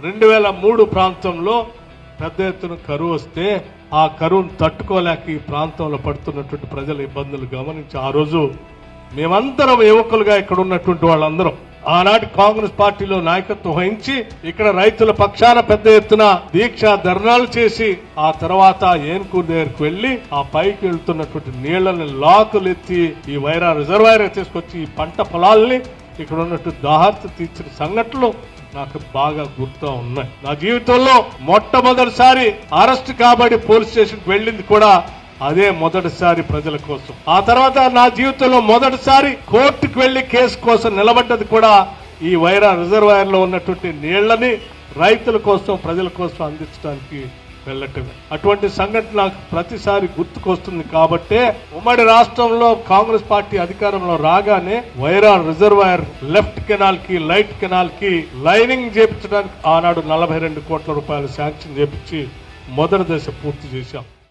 రెండు వేల మూడు ప్రాంతంలో పెద్ద ఎత్తున కరువు వస్తే ఆ కరువును తట్టుకోలేక ఈ ప్రాంతంలో పడుతున్నటువంటి ప్రజల ఇబ్బందులు గమనించి ఆ రోజు మేమందరం యువకులుగా ఇక్కడ ఉన్నటువంటి వాళ్ళందరం ఆనాటి కాంగ్రెస్ పార్టీలో నాయకత్వం వహించి ఇక్కడ రైతుల పక్షాన పెద్ద ఎత్తున దీక్ష ధర్నాలు చేసి ఆ తర్వాత ఏన్కూర్ దగ్గరకు వెళ్ళి ఆ పైకి వెళ్తున్నటువంటి నీళ్ళని లాకులు ఎత్తి ఈ వైరా రిజర్వాయర్ తీసుకొచ్చి ఈ పంట పొలాల్ని ఇక్కడ ఉన్నట్టు దాహర్త తీర్చిన సంఘటనలు నాకు బాగా గుర్తు ఉన్నాయి. నా జీవితంలో మొట్టమొదటిసారి అరెస్ట్ కాబడి పోలీస్ స్టేషన్ వెళ్ళింది కూడా అదే మొదటిసారి ప్రజల కోసం. ఆ తర్వాత నా జీవితంలో మొదటిసారి కోర్టుకు వెళ్ళి కేసు కోసం నిలబడ్డది కూడా ఈ వైరా రిజర్వాయర్లో ఉన్నటువంటి నీళ్ళని రైతుల కోసం ప్రజల కోసం అందించడానికి వెళ్ళటమే అటువంటి సంఘటన నాకు ప్రతిసారి గుర్తుకొస్తుంది కాబట్టే ఉమ్మడి రాష్ట్రంలో కాంగ్రెస్ పార్టీ అధికారంలో రాగానే వైరా రిజర్వాయర్ లెఫ్ట్ కెనాల్కి లైట్ కెనాల్కి లైనింగ్ చేపించడానికి ఆనాడు నలభై రెండు కోట్ల రూపాయలు శాంక్షన్ చేపించి మొదటి దశ పూర్తి చేశాం.